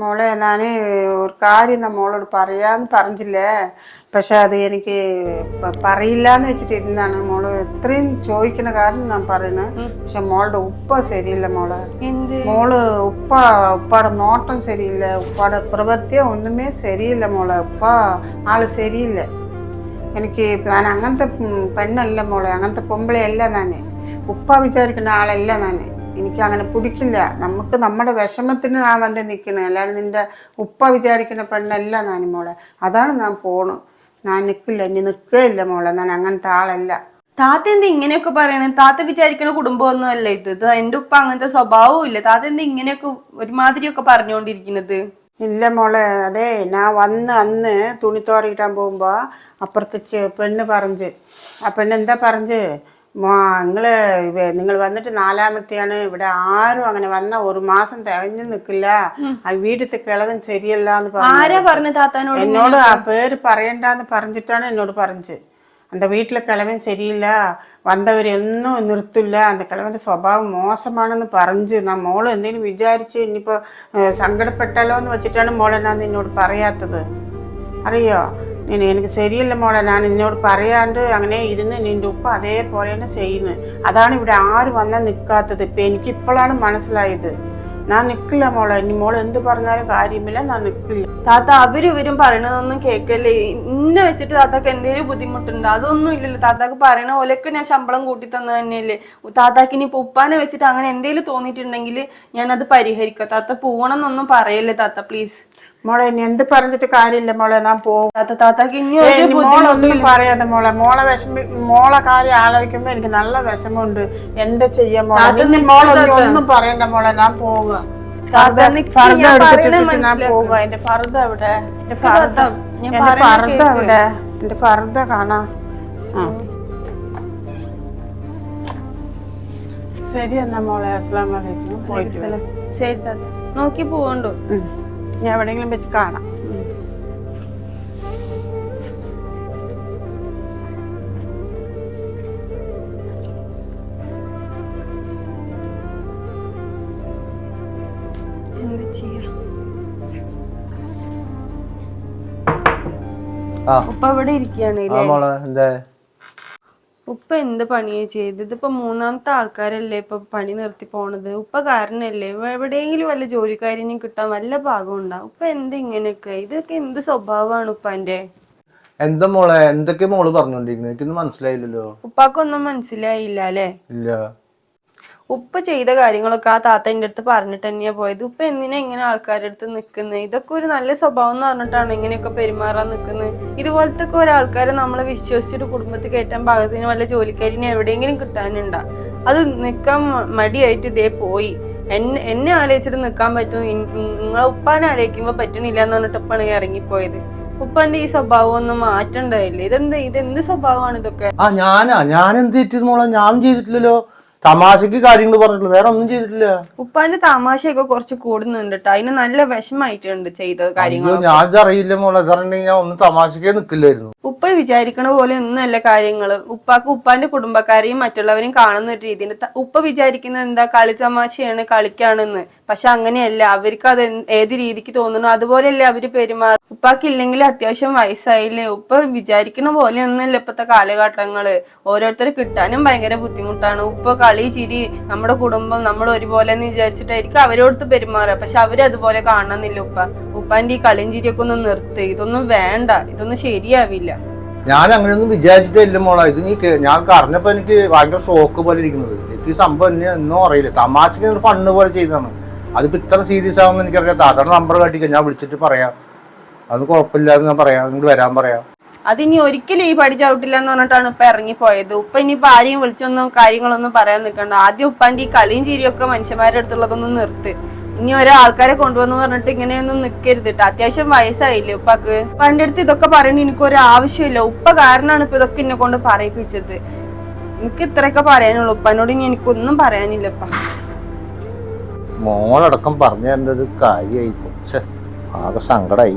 മോളെ ഞാൻ ഒരു കാര്യം ഞാൻ മോളോട് പറയാന്ന് പറഞ്ഞില്ലേ? പക്ഷെ അത് എനിക്ക് പറയില്ല എന്ന് വെച്ചിട്ട് ഇരുന്നാണ്. മോൾ ഇത്രയും ചോദിക്കണ കാരണം ഞാൻ പറയണേ. പക്ഷെ മോളുടെ ഉപ്പ ശരിയില്ല മോളെ. മോൾ ഉപ്പ ഉപ്പാടെ നോട്ടം ശരിയില്ല. ഉപ്പാടെ പ്രവൃത്തി ഒന്നുമേ ശരിയില്ല മോളെ. ഉപ്പ ആൾ ശരിയില്ല. എനിക്ക് ഞാൻ അങ്ങനത്തെ പെണ്ണല്ല മോളെ. അങ്ങനത്തെ പൊമ്പളയല്ല ഞാൻ ഉപ്പ വിചാരിക്കുന്ന ആളല്ല ഞാൻ എനിക്ക് അങ്ങനെ പിടിക്കില്ല. നമുക്ക് നമ്മുടെ വിഷമത്തിന് ആ വന്ന് നിൽക്കണേ. അല്ലാണ്ട് നിന്റെ ഉപ്പ വിചാരിക്കുന്ന പെണ്ണല്ല ഞാൻ മോളെ. അതാണ് ഞാൻ പോണു ഞാൻ നിൽക്കില്ല ഇനി നിൽക്കുകയില്ല മോളെ. ഞാൻ അങ്ങനത്തെ ആളല്ല. താത്ത എന്ത് ഇങ്ങനെയൊക്കെ പറയണേ? താത്ത വിചാരിക്കണ കുടുംബമൊന്നും അല്ല ഇത്. ഇത് എന്റെ ഉപ്പ അങ്ങനത്തെ സ്വഭാവവും ഇല്ല. താത്ത എന്ത് ഇങ്ങനെയൊക്കെ ഒരുമാതിരിയൊക്കെ പറഞ്ഞുകൊണ്ടിരിക്കുന്നത്? ഇല്ല മോളെ. അതെ ഞാൻ വന്ന് അന്ന് തുണി തോറിയിട്ടാൻ പോകുമ്പോ അപ്പുറത്ത് പെണ്ണ് പറഞ്ഞ്. ആ പെണ്ണ് എന്താ പറഞ്ഞ്? മോ നിങ്ങള് ഇവ- നിങ്ങൾ വന്നിട്ട് നാലാമത്തെയാണ് ഇവിടെ ആരും അങ്ങനെ വന്ന ഒരു മാസം തികഞ്ഞു നിൽക്കില്ല ആ വീട്ടിലത്തെ കിളവൻ ശരിയല്ല എന്ന് പറഞ്ഞു ആരാ പറഞ്ഞ താത്താനോട് എന്നോട് ആ പേര് പറയണ്ടെന്ന് പറഞ്ഞിട്ടാണ് എന്നോട് പറഞ്ഞത് அந்த വീട്ടിലെ കിളവൻ ശരിയില്ല വന്നവരെയൊന്നും നിർത്തില്ല அந்த കിളവന്റെ സ്വഭാവം മോശമാണെന്ന് പറഞ്ഞു നാ മോള് എന്തെങ്കിലും വിചാരിച്ച് ഇനിയിപ്പോ ഏഹ്, സങ്കടപ്പെട്ടല്ലോ എന്ന് വെച്ചിട്ടാണ് മോളെ ഞാൻ നിന്നോട് പറയാത്തത് അറിയോ നീ- എനിക്ക് ശരിയല്ല മോളെ ഞാൻ നിന്നോട് പറയാണ്ട് അങ്ങനെ ഇരുന്ന് നിന്റെ ഉപ്പ അതേപോലെ തന്നെ ചെയ്യുന്നു. അതാണ് ഇവിടെ ആര് വന്നാൽ നിൽക്കാത്തത് ഇപ്പം എനിക്കിപ്പോഴാണ് മനസ്സിലായത്. ഞാൻ നിൽക്കില്ല മോളെ. ഇനി മോൾ എന്ത് പറഞ്ഞാലും കാര്യമില്ല ഞാൻ നിൽക്കില്ല താത്ത അവരും ഇവരും പറയണതൊന്നും കേൾക്കല്ലേ ഇന്നെ വെച്ചിട്ട് താത്താക്ക് എന്തെങ്കിലും ബുദ്ധിമുട്ടുണ്ട്? അതൊന്നും ഇല്ലല്ലോ. താത്താക്ക് പറയണ പോലെയൊക്കെ ഞാൻ ശമ്പളം കൂട്ടി തന്നത് തന്നെയല്ലേ. താത്താക്ക് ഇനി ഉപ്പാനെ വെച്ചിട്ട് അങ്ങനെ എന്തെങ്കിലും തോന്നിയിട്ടുണ്ടെങ്കിൽ ഞാൻ അത് പരിഹരിക്കാം. താത്ത പോകണം എന്നൊന്നും പറയല്ലേ താത്ത പ്ലീസ് മോളെ ഇനി എന്ത് പറഞ്ഞിട്ട് കാര്യമില്ല മോളെ ഞാൻ പോകും. താത്ത താത്താക്ക് ഇനി ഒരു മോളൊന്നും പറയാതെ മോളെ. മോളെ വിഷമ മോളെ കാര്യം ആലോചിക്കുമ്പോ എനിക്ക് നല്ല വിഷമമുണ്ട്. എന്താ ചെയ്യാ മോളെ? മോളൊന്നും ഒന്നും പറയണ്ട മോളെ ഞാൻ പോവുക. പോവുക എന്റെ ഫർദ എവിടെ? എന്റെ താത്ത, ഫർദ ഞാൻ എന്റെ പറയണ ഫർദ കേക്ക്. എവിടെ? എന്റെ ഫർദ കാണാ. ശരി എന്നാ മോളെ. വരാം. ശരി താത്ത. നോക്കി പോകണ്ടോ ഞാൻ എവിടെയെങ്കിലും വെച്ച് കാണാം. ഉപ്പ ഇവിടെ ഇരിക്കുകയാണ് ആ എന്താ? ഉപ്പ എന്ത് പണിയാ ചെയ്തത്? ഇതിപ്പോ മൂന്നാമത്തെ ആൾക്കാരല്ലേ ഇപ്പൊ പണി നിർത്തി പോണത്? ഉപ്പ കാരണല്ലേ എവിടെയെങ്കിലും വല്ല ജോലിക്കാരനെയും കിട്ടാൻ വല്ല ഭാഗം ഉണ്ടാവും ഉപ്പ എന്ത് ഇങ്ങനെയൊക്കെ? ഇതൊക്കെ എന്ത് സ്വഭാവമാണ് ഉപ്പാന്റെ? എന്താ മോളെ? എന്തൊക്കെ മോൾ പറഞ്ഞോണ്ടിരിക്കുന്നത് എനിക്കൊന്നും മനസ്സിലായില്ലല്ലോ. ഉപ്പാക്കൊന്നും മനസ്സിലായില്ല അല്ലേ? ഇല്ല. ഉപ്പ ചെയ്ത കാര്യങ്ങളൊക്കെ ആ താത്ത എന്റെ അടുത്ത് പറഞ്ഞിട്ട് തന്നെയാണ് പോയത്. ഉപ്പ എന്തിനാ ഇങ്ങനെ ആൾക്കാരുടെ അടുത്ത് നിൽക്കുന്നത് ഇതൊക്കെ ഒരു നല്ല സ്വഭാവം എന്ന് പറഞ്ഞിട്ടാണ് ഇങ്ങനെയൊക്കെ പെരുമാറാൻ നിൽക്കുന്നത് ഇതുപോലത്തെ ഒക്കെ ഒരാൾക്കാരെ നമ്മളെ വിശ്വസിച്ചിട്ട് കുടുംബത്തിൽ കയറ്റാൻ പാകത്തിന് വല്ല ജോലിക്കാരിനെ എവിടെയെങ്കിലും കിട്ടാനുണ്ടാ? അത് നിൽക്കാൻ മടിയായിട്ട് ഇതേ പോയി. എന്നെ എന്നെ ആലോചിച്ചിട്ട് നിൽക്കാൻ പറ്റും. നിങ്ങളെ ഉപ്പാനെ ആലോചിക്കുമ്പോൾ പറ്റണില്ല എന്ന് പറഞ്ഞിട്ട് ഈ ഇറങ്ങിപ്പോയത്. ഉപ്പന്റെ ഈ സ്വഭാവം ഒന്നും മാറ്റണ്ടായില്ലേ? ഇതെന്ത് ഇതെന്ത് സ്വഭാവമാണ് ഇതൊക്കെ? ആ ഞാനാ. ഞാൻ എന്ത് മോളെ? ഞാൻ ചെയ്തിട്ടില്ലല്ലോ. തമാശക്ക് കാര്യങ്ങൾ പറഞ്ഞിട്ടില്ല. വേറെ ഒന്നും ചെയ്തിട്ടില്ല. ഉപ്പാന്റെ തമാശയൊക്കെ കുറച്ച് കൂടുന്നുണ്ട് കേട്ടോ അതിന് നല്ല വിഷമായിട്ടുണ്ട് ചെയ്ത കാര്യങ്ങൾ ഞാൻ അറിയില്ല മോളെ. ഇതറിഞ്ഞെങ്കിൽ ഞാൻ ഒന്ന് തമാശക്കേ നിക്കില്ലായിരുന്നു. ഉപ്പ വിചാരിക്കണ പോലെ ഒന്നല്ല കാര്യങ്ങൾ. ഉപ്പാക്ക് ഉപ്പാന്റെ കുടുംബക്കാരെയും മറ്റുള്ളവരെയും കാണുന്ന ഒരു രീതിയിൽ ഉപ്പ വിചാരിക്കുന്നത് എന്താ? കളി തമാശയാണ് കളിക്കാണെന്ന്. പക്ഷെ അങ്ങനെയല്ല. അവർക്ക് അത് ഏത് രീതിക്ക് തോന്നുന്നു അതുപോലെയല്ലേ അവർ പെരുമാറും. ഉപ്പാക്ക് ഇല്ലെങ്കിൽ അത്യാവശ്യം വയസ്സായില്ലേ? ഉപ്പ വിചാരിക്കണ പോലെ ഒന്നുമല്ല ഇപ്പത്തെ കാലഘട്ടങ്ങൾ. ഓരോരുത്തരെ കിട്ടാനും ഭയങ്കര ബുദ്ധിമുട്ടാണ്. ഉപ്പ കളി ചിരി നമ്മുടെ കുടുംബം നമ്മൾ ഒരുപോലെ എന്ന് വിചാരിച്ചിട്ടായിരിക്കും അവരോടത്ത് പെരുമാറുക. പക്ഷെ അവരതുപോലെ കാണണമെന്നില്ല ഉപ്പ. ഉപ്പാന്റെ ഈ കളിയും ചിരിയൊക്കെ ഒന്ന് നിർത്ത്. ഇതൊന്നും വേണ്ട. ഇതൊന്നും ശരിയാവില്ല. ഞാൻ അങ്ങനെയൊന്നും വിചാരിച്ചിട്ടേ ഇല്ല ഇത് നീ ഞാൻ കറിഞ്ഞപ്പോ എനിക്ക് ഭയങ്കര ഷോക്ക് പോലെ ഇരിക്കുന്നത്. എനിക്ക് സംഭവം എന്നെ ഒന്നും അറിയില്ല. തമാശക്ക് ഫണ്ട് പോലെ ചെയ്തതാണ്. അതിപ്പോ ഇത്ര സീരിയസ് ആവുമെന്ന് എനിക്കറിയാം. താത്തയുടെ നമ്പർ കാട്ടിക്ക. ഞാൻ വിളിച്ചിട്ട് പറയാം. അത് കുഴപ്പമില്ലാന്ന് ഞാൻ പറയാം. നിങ്ങൾ വരാൻ പറയാം. അതിനി ഒരിക്കലും ഈ പടി ചവിട്ടില്ല എന്ന് പറഞ്ഞിട്ടാണ് ഇപ്പൊ ഇറങ്ങിപ്പോയത്. ഉപ്പ ഇനിയിപ്പോ ആരെയും വിളിച്ചൊന്നും കാര്യങ്ങളൊന്നും പറയാൻ നിൽക്കണ്ട. ആദ്യം ഉപ്പാന്റെ ഈ കളിയും ചിരിയൊക്കെ മനുഷ്യന്മാരുടെ അടുത്തുള്ളതൊന്നും നിർത്ത്. ഇനി ഓരോ ആൾക്കാരെ കൊണ്ടുവന്ന് പറഞ്ഞിട്ട് ഇങ്ങനെയൊന്നും നിൽക്കരുത് കേട്ടോ അത്യാവശ്യം വയസ്സായില്ലേ ഉപ്പാക്ക്? ഉപ്പാന്റെ അടുത്ത് ഇതൊക്കെ പറയണ എനിക്ക് ഒരു ആവശ്യമില്ല. ഉപ്പ കാരണമാണ് ഇപ്പൊ ഇതൊക്കെ എന്നെ കൊണ്ട് പറയിപ്പിച്ചത്. എനിക്ക് ഇത്രയൊക്കെ പറയാനുള്ളൂ. ഉപ്പാനോട് ഇനി എനിക്കൊന്നും പറയാനില്ല ഉപ്പ മോളടക്കം പറഞ്ഞു തരുന്നത് കാര്യമായി ആകെ സങ്കടമായി